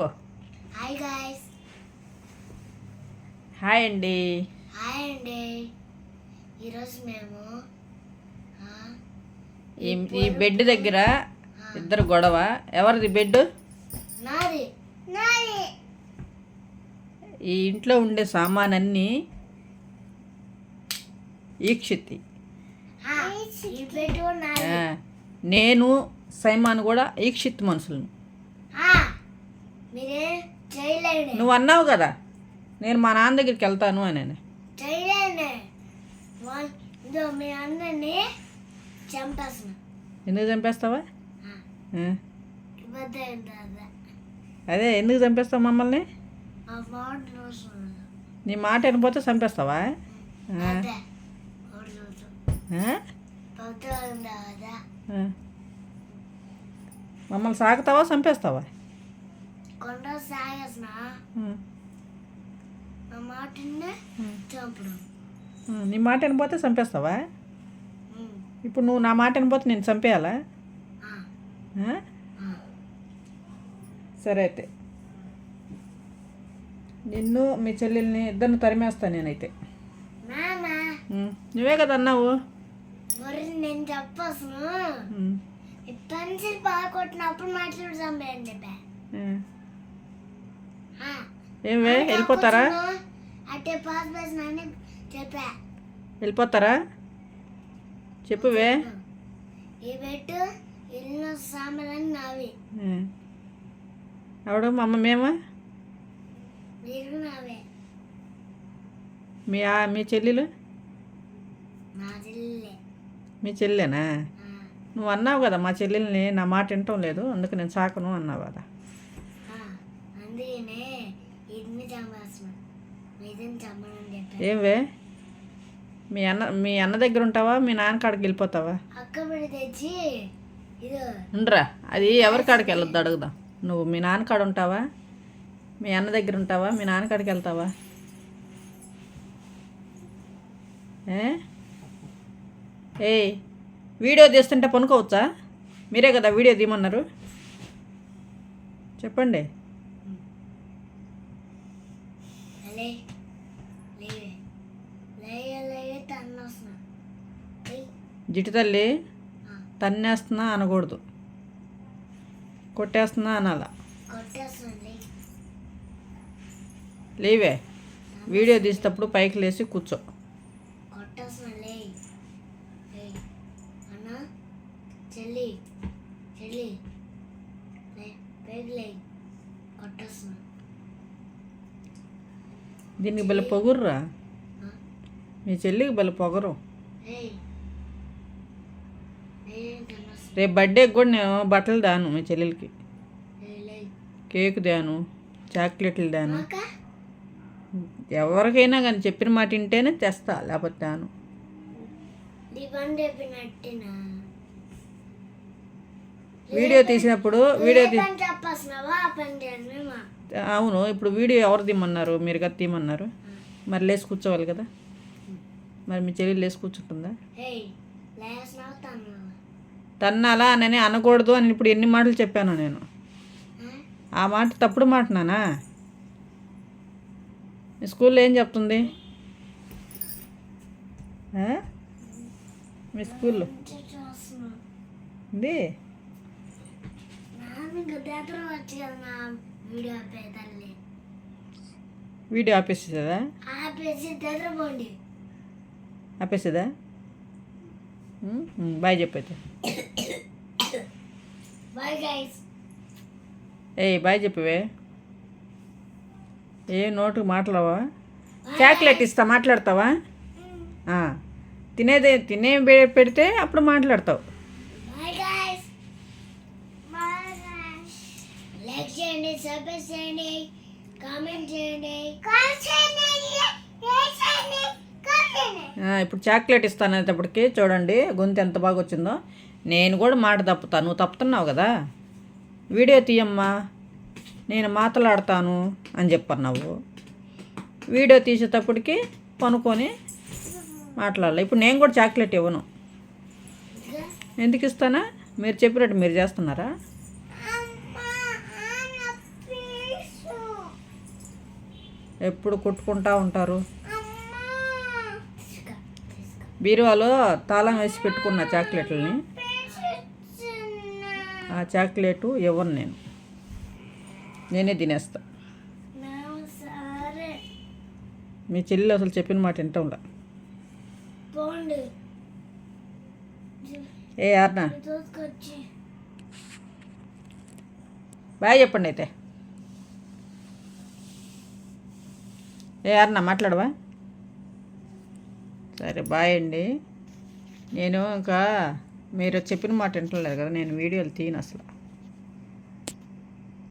చెప్పు. Hi guys hi అండి. Hi అండి. ఈరోజు మేము ఆ, ఈ ఈ బెడ్ దగ్గర ఇద్దరు గొడవ. ఎవరిది బెడ్? నాది. నాది. ఈ ఇంట్లో ఉండే సామానన్నీ ఈక్షితి. నేను సైమాన్ కూడా ఈక్షిత్ మనుషులను. నువ్వు అన్నావు కదా నేను మా నాన్న దగ్గరికి వెళ్తాను అని ఎందుకు చంపేస్తావా? అదే. ఎందుకు చంపేస్తావు మమ్మల్ని? నీ మాట వినిపోతే చంపేస్తావా. మమ్మల్ని సాగుతావా చంపేస్తావా? కొండ సాగేసిన ఆ, నా మాటనే. చంపడం. నీ మాట వినిపోతే చంపేస్తావా. ఇప్పుడు నువ్వు నా మాట వినిపోతే నేను చంపేయాలా. సరే అయితే. నిన్ను మీ చెల్లెల్ని ఇద్దరిని తరిమేస్తాను నేనైతే. నువ్వే కదా అన్నావు. మరి నేను ఈ పెన్సిల్ బాగా కొట్టినప్పుడు మాట్లాడు చంపేయండి చెప్పా. ఏమే వెళ్ళిపోతారా? వెళ్ళిపోతారా? చెప్పువే. ఆవిడ మా అమ్మ మేమా? మీ మీ చెల్లెలు? మీ చెల్లెనా? నువ్వు అన్నావు కదా మా చెల్లెల్ని నా మాట వినటం లేదు అందుకు నేను సాకను అన్నావు కదా. అందుకనే. ఏవే? మీ అన్న మీ అన్న దగ్గర ఉంటావా? మీ నాన్న కాడికి వెళ్ళిపోతావా ఉండరా. అది ఎవరి కాడికి వెళ్ళొద్దు అడుగుదాం. నువ్వు మీ నాన్న కాడ ఉంటావా? మీ అన్న దగ్గర ఉంటావా? మీ నాన్న కాడికి వెళ్తావా? ఏ? వీడియో తీస్తుంటే పనుకోవచ్చా? మీరే కదా వీడియో తీయమన్నారు. చెప్పండి. లే లేవే. లేయ లేయ తన్నొస్తున్నా. లేయ్. జిటి తల్లి తన్నేస్తున్నా అనకూడదు. కొట్టేస్తున్నా అనాల. లేవే. వీడియో తీసేటప్పుడు పైకి లేచి కూర్చో. చెల్లి లే పైకి లే కొట్టేస్తున్నా దీనికి బల పొగుర్రా? మీ చెల్లికి బల పొగరు. రేపు బర్త్డేకి కూడా నేను బట్టలు దాను మీ చెల్లెలకి. కేక్ దాను చాక్లెట్లు దాను. ఎవరికైనా కానీ చెప్పిన మాట వింటేనే తెస్తా లేకపోతే దాను. వీడియో తీసినప్పుడు వీడియో తీ అవును ఇప్పుడు వీడియో ఎవరు తీయమన్నారు? మీరు కదా తీయమన్నారు. మరి లేచి కూర్చోవాలి కదా. మరి మీ చెల్లి లేచి కూర్చుంటుందా? తన్నాలా అని అనకూడదు అని ఇప్పుడు ఎన్ని మాటలు చెప్పాను నేను. ఆ? మాట తప్పుడు మాటనానా మీ స్కూల్లో ఏం చెప్తుంది? మీ స్కూల్లో? ఉంది వీడియో ఆపే తల్లి వీడియో ఆపేసేదా? ఆపేసి బాయ్ చెప్పైతే. బాయ్ గైస్ ఏయ్ బాయ్ చెప్పవే. ఏ నోటుకు మాట్లాడవా? చాక్లెట్ ఇస్తా మాట్లాడతావా? తినేదే తినే పెడితే అప్పుడు మాట్లాడతావు bye guys bye guys like చేయండి సబ్స్క్రైబ్ చేయండి కామెంట్ చేయండి. కామెంట్ చేయండి లైక్ చేయండి కామెంట్ చేయండి. ఆ, ఇప్పుడు చాక్లెట్ ఇస్తాను అనేటప్పటికి చూడండి గొంతు ఎంత బాగా వచ్చిందో. నేను కూడా మాట తప్పుతా నువ్వు తప్పుతున్నావు కదా. వీడియో తీయమ్మా. నేను మాట్లాడతాను అని చెప్పన్నావు. వీడియో తీసేటప్పటికి పనుకొని మాట్లాడాలి. ఇప్పుడు నేను కూడా చాక్లెట్ ఇవ్వను. ఎందుకు ఇస్తానా? మీరు చెప్పినట్టు మీరు చేస్తున్నారా అమ్మా, ఆ నొప్పి. ఎప్పుడు కొట్టుకుంటా ఉంటారు. బీరువాలో తాళం వేసి పెట్టుకున్న చాక్లెట్లని. ఆ చాక్లెట్ ఇవ్వను నేను? నేనే తినేస్తా. మీ చెల్లి అసలు చెప్పిన మాట వింటంలా ఏ అర్నా బాయ్ చెప్పండి అయితే. ఏమన్నా మాట్లాడవా? సరే బాయ్ అండి. నేను ఇంకా మీరు చెప్పిన మాట వింటలేదు కదా నేను వీడియోలు తీయను అసలు.